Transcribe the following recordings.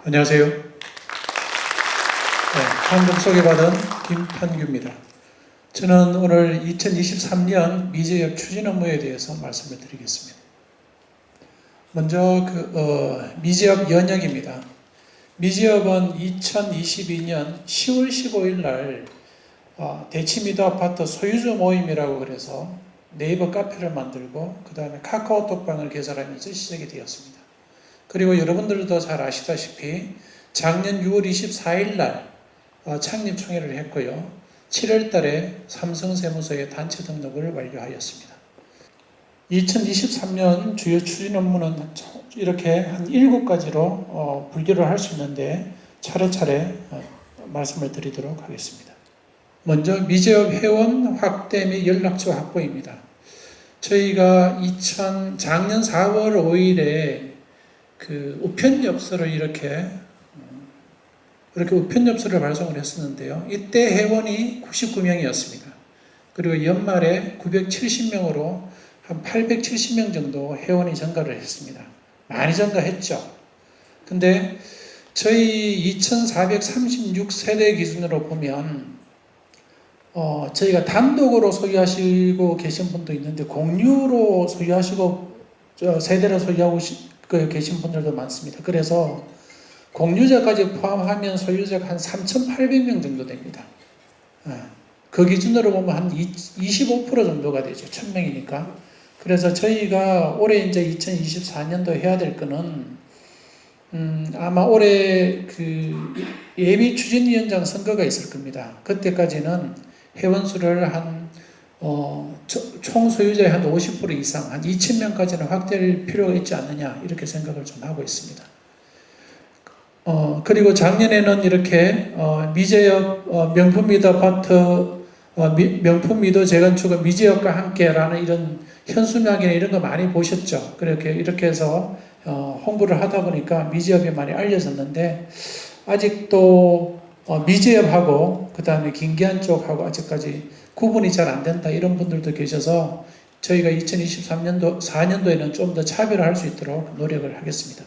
안녕하세요. 네, 방금 소개받은 김판규입니다. 저는 오늘 2023년 미제역 추진 업무에 대해서 말씀을 드리겠습니다. 먼저 그 어, 미제업 연역입니다. 미제업은 2022년 10월 15일 날 어, 대치미도 아파트 소유주 모임이라고 그래서 네이버 카페를 만들고 그 다음에 카카오톡방을 개설하면서 시작이 되었습니다. 그리고 여러분들도 잘 아시다시피 작년 6월 24일 날 어, 창립 총회를 했고요. 7월 달에 삼성세무서에 단체 등록을 완료하였습니다. 2023년 주요 추진 업무는 이렇게 한 7가지로 어, 분류를 할 수 있는데 차례차례 어, 말씀을 드리도록 하겠습니다. 먼저 미제업 회원 확대 및 연락처 확보입니다. 저희가 2000 작년 4월 5일에 그 우편 엽서를 이렇게 음, 이렇게 우편 엽서를 발송을 했었는데요. 이때 회원이 99명이었습니다. 그리고 연말에 970명으로 한 870명 정도 회원이 증가를 했습니다. 많이 증가했죠. 근데 저희 2436세대 기준으로 보면 어, 저희가 단독으로 소유하시고 계신 분도 있는데 공유로 소유하시고 저 세대를 소유하고 그 계신 분들도 많습니다. 그래서 공유자까지 포함하면 소유자가 한 3,800명 정도 됩니다. 그 기준으로 보면 한 25% 정도가 되죠. 1000명이니까. 그래서 저희가 올해 이제 2024년도 해야 될 거는 음, 아마 올해 그 예비 추진위원장 선거가 있을 겁니다. 그때까지는 회원 수를 한 어, 총 소유자의 한 50% 이상, 한 2,000명까지는 확대할 필요가 있지 않느냐, 이렇게 생각을 좀 하고 있습니다. 어, 그리고 작년에는 이렇게, 어, 미제역, 어, 명품 미도 아파트, 어, 미, 명품 미도 재건축은 미제역과 함께라는 이런 현수막이나 이런 거 많이 보셨죠? 그렇게, 이렇게 해서, 어, 홍보를 하다 보니까 미제역이 많이 알려졌는데, 아직도, 어, 미제역하고, 그 다음에 김기한 쪽하고 아직까지 구분이 잘 안 된다 이런 분들도 계셔서 저희가 2023년도 4년도에는 좀 더 차별화할 수 있도록 노력을 하겠습니다.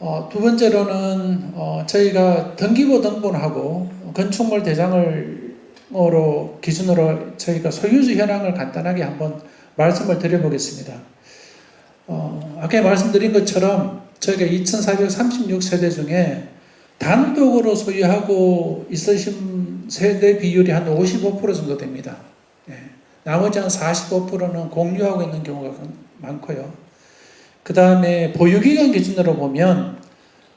어, 두 번째로는 어, 저희가 등기부 등본하고 건축물 대장을로 기준으로 저희가 소유주 현황을 간단하게 한번 말씀을 드려보겠습니다. 어, 아까 말씀드린 것처럼 저희가 2,436세대 중에 단독으로 소유하고 있으신 세대 비율이 한 55% 정도 됩니다. 예. 나머지 한 45%는 공유하고 있는 경우가 많고요. 그 다음에 보유기간 기준으로 보면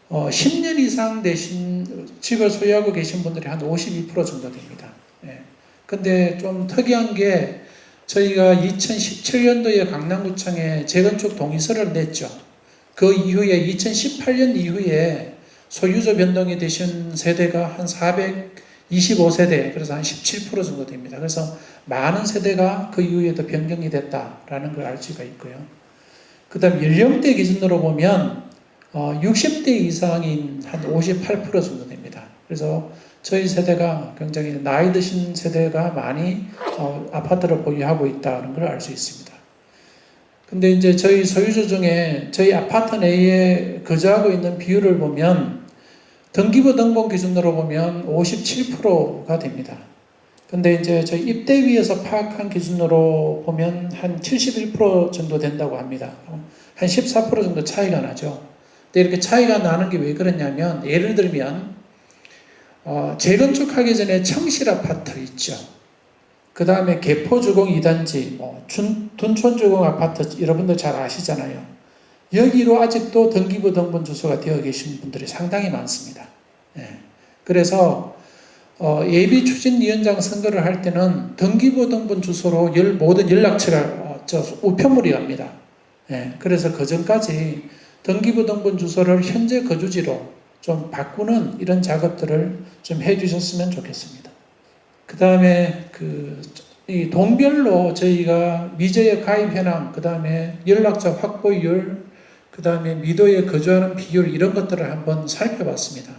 어, 10년 이상 되신 집을 소유하고 계신 분들이 한 52% 정도 됩니다. 예. 근데 좀 특이한 게 저희가 2017년도에 강남구청에 재건축 동의서를 냈죠. 그 이후에 2018년 이후에 소유주 변동이 되신 세대가 한 425세대, 그래서 한 17% 정도 됩니다. 그래서 많은 세대가 그 이후에도 변경이 됐다라는 걸 알 수가 있고요. 그 다음 연령대 기준으로 보면 60대 어, 이상인 한 58% 정도 됩니다. 그래서 저희 세대가 굉장히 나이 드신 세대가 많이 어, 아파트를 보유하고 있다는 걸 알 수 있습니다. 근데 이제 저희 소유주 중에 저희 아파트 내에 거주하고 있는 비율을 보면 등기부 등본 기준으로 보면 57%가 됩니다. 근데 이제 저희 입대위에서 파악한 기준으로 보면 한 71% 정도 된다고 합니다. 한 14% 정도 차이가 나죠. 근데 이렇게 차이가 나는 게 왜 그러냐면 예를 들면 어, 재건축하기 전에 청실 아파트 있죠. 그 다음에 개포주공 2단지, 뭐 둔촌주공 아파트 여러분들 잘 아시잖아요. 여기로 아직도 등기부 등본 주소가 되어 계신 분들이 상당히 많습니다. 예. 그래서 어, 예비 추진위원장 선거를 할 때는 등기부 등본 주소로 열, 모든 연락처가 어, 저 우편물이 갑니다. 예. 그래서 그 전까지 등기부 등본 주소를 현재 거주지로 좀 바꾸는 이런 작업들을 좀 해주셨으면 좋겠습니다. 그 다음에 그, 이 동별로 저희가 미제의 가입 현황, 그 다음에 연락처 확보율, 그 다음에 미도에 거주하는 비율 이런 것들을 한번 살펴봤습니다.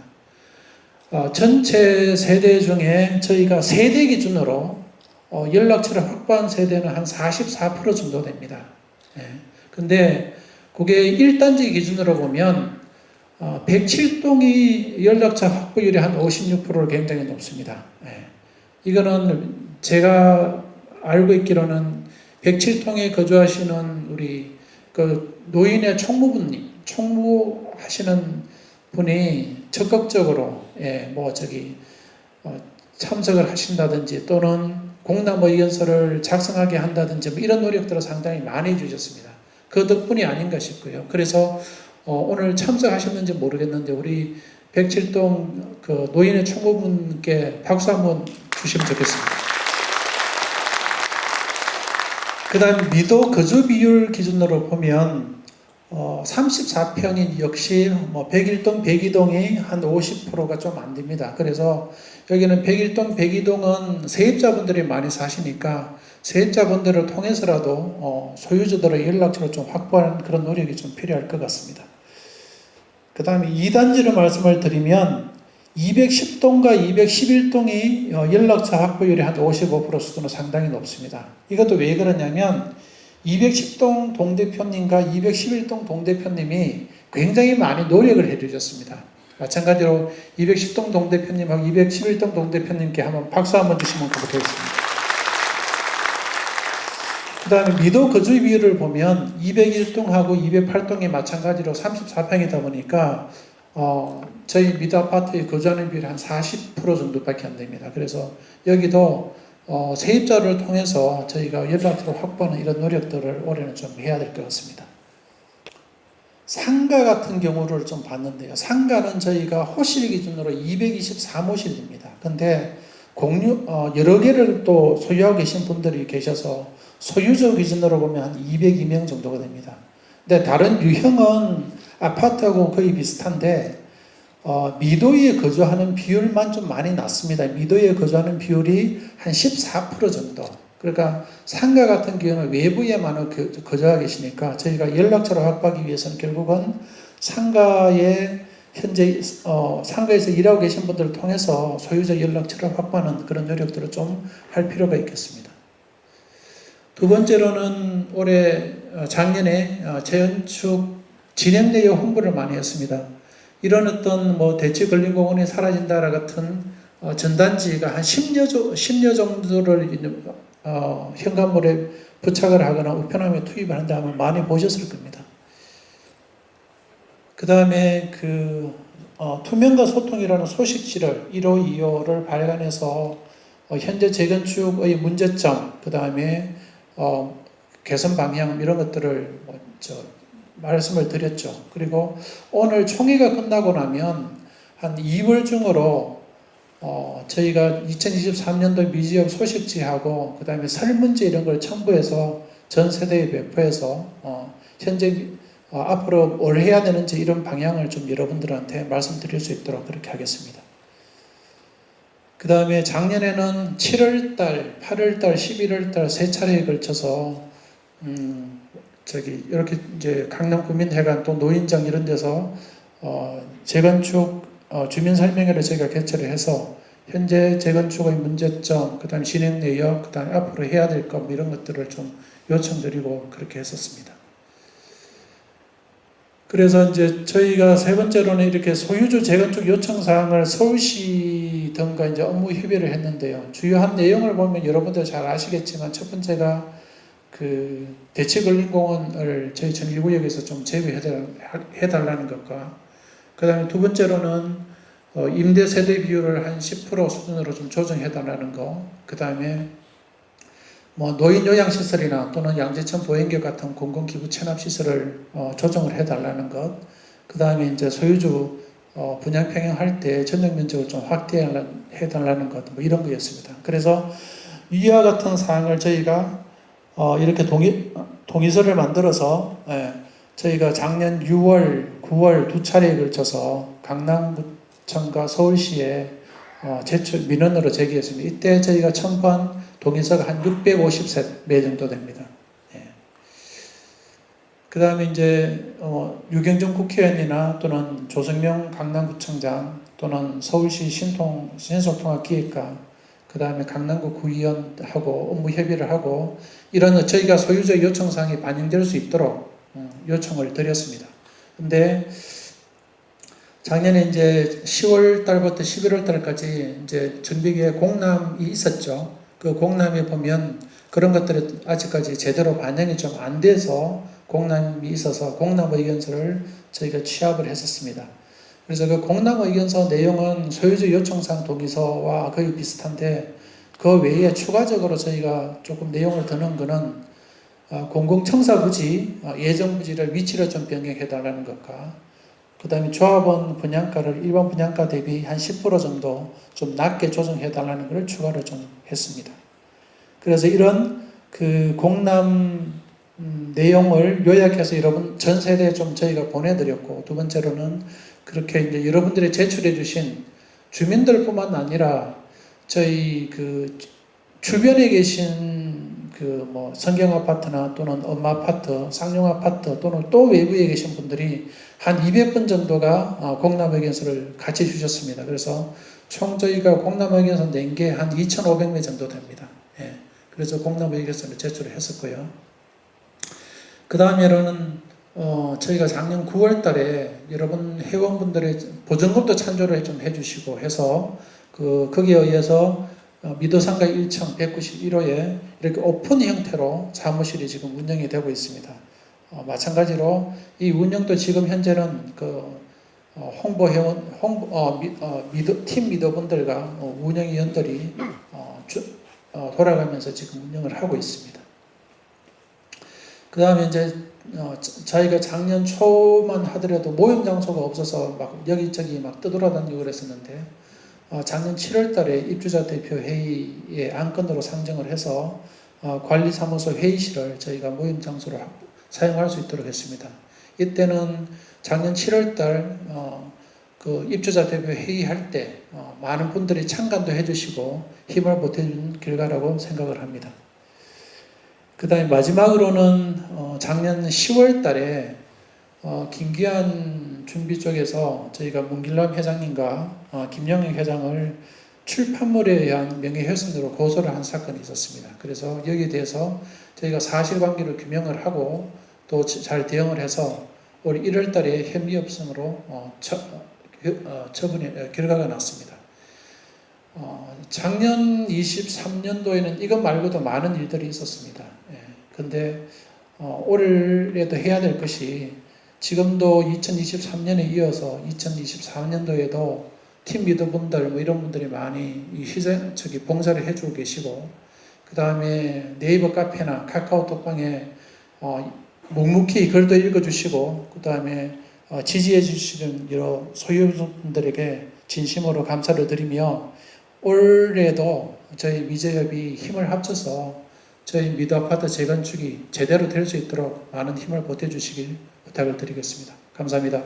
어, 전체 세대 중에 저희가 세대 기준으로 어, 연락처를 확보한 세대는 한 44% 정도 됩니다. 예. 근데 그게 1단지 기준으로 보면 어, 107동이 연락처 확보율이 한 56%로 굉장히 높습니다. 예. 이거는 제가 알고 있기로는 107동에 거주하시는 우리 그 노인의 총무부님, 총무하시는 분이 적극적으로 예, 뭐 저기 어, 참석을 하신다든지 또는 공람 의견서를 작성하게 한다든지 뭐 이런 노력들을 상당히 많이 해주셨습니다. 그 덕분이 아닌가 싶고요. 그래서 어, 오늘 참석하셨는지 모르겠는데 우리 107동 그 노인의 총무분께 박수 한번 주시면 좋겠습니다. 그 다음 미도 거주 비율 기준으로 보면 어, 34평인 역시 뭐 101동, 102동이 한 50%가 좀 안 됩니다. 그래서 여기는 101동, 102동은 세입자분들이 많이 사시니까 세입자분들을 통해서라도 어, 소유주들의 연락처를 좀 확보하는 그런 노력이 좀 필요할 것 같습니다. 그 다음에 2단지로 말씀을 드리면 210동과 211동이 어, 연락처 확보율이 한 55% 수준으로 상당히 높습니다. 이것도 왜 그러냐면 210동 동대표님과 211동 동대표님이 굉장히 많이 노력을 해주셨습니다. 마찬가지로 210동 동대표님하고 211동 동대표님께 한번 박수 한번 주시면 고맙겠습니다. 그 다음에 미도 거주 비율을 보면 201동하고 208동이 마찬가지로 34평이다 보니까 어, 저희 미도 아파트에 거주하는 비율이 한 40% 정도밖에 안 됩니다. 그래서 여기도 어, 세입자를 통해서 저희가 연락처를 확보하는 이런 노력들을 올해는 좀 해야 될 것 같습니다. 상가 같은 경우를 좀 봤는데요. 상가는 저희가 호실 기준으로 224호실입니다. 근데 공유, 어, 여러 개를 또 소유하고 계신 분들이 계셔서 소유주 기준으로 보면 한 202명 정도가 됩니다. 근데 다른 유형은 아파트하고 거의 비슷한데 어, 미도에 거주하는 비율만 좀 많이 낮습니다. 미도에 거주하는 비율이 한 14% 정도. 그러니까 상가 같은 경우는 외부에만 거주하고 계시니까 저희가 연락처를 확보하기 위해서는 결국은 상가에 현재 어, 상가에서 일하고 계신 분들을 통해서 소유자 연락처를 확보하는 그런 노력들을 좀 할 필요가 있겠습니다. 두 번째로는 올해 어, 작년에 어, 재건축 진행 내역 홍보를 많이 했습니다. 이런 어떤 뭐 대치 근린공원이 사라진다라 같은 어, 전단지가 한 10여, 조, 10여 정도를 어, 현관물에 부착을 하거나 우편함에 투입을 한다 면 많이 보셨을 겁니다. 그 다음에 그 어, 투명과 소통이라는 소식지를 1호, 2호를 발간해서 어, 현재 재건축의 문제점, 그 다음에 어, 개선 방향 이런 것들을 뭐, 저, 말씀을 드렸죠. 그리고 오늘 총회가 끝나고 나면 한 2월 중으로 어, 저희가 2023년도 미지역 소식지하고 그 다음에 설문지 이런 걸 첨부해서 전 세대에 배포해서 어, 현재 어, 앞으로 뭘 해야 되는지 이런 방향을 좀 여러분들한테 말씀드릴 수 있도록 그렇게 하겠습니다. 그 다음에 작년에는 7월달, 8월달, 11월달 세 차례에 걸쳐서 음, 저기 이렇게 이제 강남 구민회관 또 노인정 이런 데서 어, 재건축 어, 주민 설명회를 저희가 개최를 해서 현재 재건축의 문제점, 그다음 진행 내역, 그다음 앞으로 해야 될 것 이런 것들을 좀 요청드리고 그렇게 했었습니다. 그래서 이제 저희가 세 번째로는 이렇게 소유주 재건축 요청 사항을 서울시 등과 이제 업무 협의를 했는데요. 주요한 내용을 보면 여러분들 잘 아시겠지만 첫 번째가 그 대치근린공원을 저희 정기구역에서 좀 제외해달라는 것과 그 다음에 두 번째로는 어, 임대 세대 비율을 한 10% 수준으로 좀 조정해달라는 거, 그 다음에 뭐 노인 요양시설이나 또는 양재천 보행교 같은 공공기부 체납시설을 어, 조정을 해달라는 것, 그 다음에 이제 소유주 어, 분양 평형할 때 전용 면적을 좀 확대해달라는 것, 뭐 이런 거였습니다. 그래서 이와 같은 사항을 저희가 어, 이렇게 동의, 동의서를 만들어서 예, 저희가 작년 6월, 9월 두 차례에 걸쳐서 강남구청과 서울시에 어, 제출 민원으로 제기했습니다. 이때 저희가 첨부한 동의서가 한 650매 정도 됩니다. 예. 그 다음에 이제 어, 유경정 국회의원이나 또는 조성명 강남구청장 또는 서울시 신통 신속통합기획과 그 다음에 강남구 구의원하고 업무 협의를 하고 이런 저희가 소유자 요청사항이 반영될 수 있도록 어, 요청을 드렸습니다. 근데 작년에 이제 10월 달부터 11월 달까지 이제 준비기에 공람이 있었죠. 그 공람에 보면 그런 것들이 아직까지 제대로 반영이 좀 안 돼서 공람이 있어서 공람 의견서를 저희가 취합을 했었습니다. 그래서 그 공람 의견서 내용은 소유주 요청상 동의서와 거의 비슷한데 그 외에 추가적으로 저희가 조금 내용을 더는 거는 어, 공공청사 부지 어, 예정 부지를 위치를 좀 변경해 달라는 것과 그 다음에 조합원 분양가를 일반 분양가 대비 한 10% 정도 좀 낮게 조정해 달라는 것을 추가로 좀 했습니다. 그래서 이런 그 공람 음, 내용을 요약해서 여러분 전 세대에 좀 저희가 보내드렸고 두 번째로는 그렇게 이제 여러분들이 제출해 주신 주민들뿐만 아니라 저희 그 주변에 계신 그 뭐 성경 아파트나 또는 엄마 아파트, 쌍용 아파트 또는 또 외부에 계신 분들이 한 200분 정도가 어, 공람 의견서를 같이 주셨습니다. 그래서 총 저희가 공람 의견서 낸 게 한 2,500명 정도 됩니다. 예. 그래서 공람 의견서를 제출을 했었고요. 그 다음에는 어, 저희가 작년 9월 달에 여러분 회원분들의 보증금도 찬조를 좀 해주시고 해서 그, 거기에 의해서 어, 미도상가 1층 191호에 이렇게 오픈 형태로 사무실이 지금 운영이 되고 있습니다. 어, 마찬가지로 이 운영도 지금 현재는 그 어, 홍보 회원, 홍보, 어, 미, 어, 미드, 팀 리더분들과 어, 운영위원들이 어, 주, 어, 돌아가면서 지금 운영을 하고 있습니다. 그 다음에 이제 어, 저- 저희가 작년 초만 하더라도 모임 장소가 없어서 막 여기저기 막 떠돌아다니고 그랬었는데 어, 작년 7월 달에 입주자 대표 회의의 안건으로 상정을 해서 어, 관리사무소 회의실을 저희가 모임 장소로 하- 사용할 수 있도록 했습니다. 이때는 작년 7월 달 어, 그 입주자 대표 회의할 때 어, 많은 분들이 참관도 해주시고 힘을 보태준 결과라고 생각을 합니다. 그 다음에 마지막으로는 어, 작년 10월 달에 어, 김기한 준비 쪽에서 저희가 문길남 회장님과 어, 김영희 회장을 출판물에 의한 명예훼손으로 고소를 한 사건이 있었습니다. 그래서 여기에 대해서 저희가 사실관계를 규명을 하고 또 잘 대응을 해서 올 1월 달에 혐의 없음으로 어, 처, 어, 처분이 어, 결과가 났습니다. 어, 작년 23년도에는 이것 말고도 많은 일들이 있었습니다. 예. 근데 어, 올해도 해야 될 것이 지금도 2023년에 이어서 2024년도에도 팀 리더분들 뭐 이런 분들이 많이 이 희생 저기 봉사를 해주고 계시고 그 다음에 네이버 카페나 카카오톡방에 어, 묵묵히 글도 읽어주시고 그 다음에 어, 지지해 주시는 여러 소유분들에게 진심으로 감사를 드리며 올해도 저희 미제협이 힘을 합쳐서 저희 미드 아파트 재건축이 제대로 될 수 있도록 많은 힘을 보태주시길 부탁을 드리겠습니다. 감사합니다.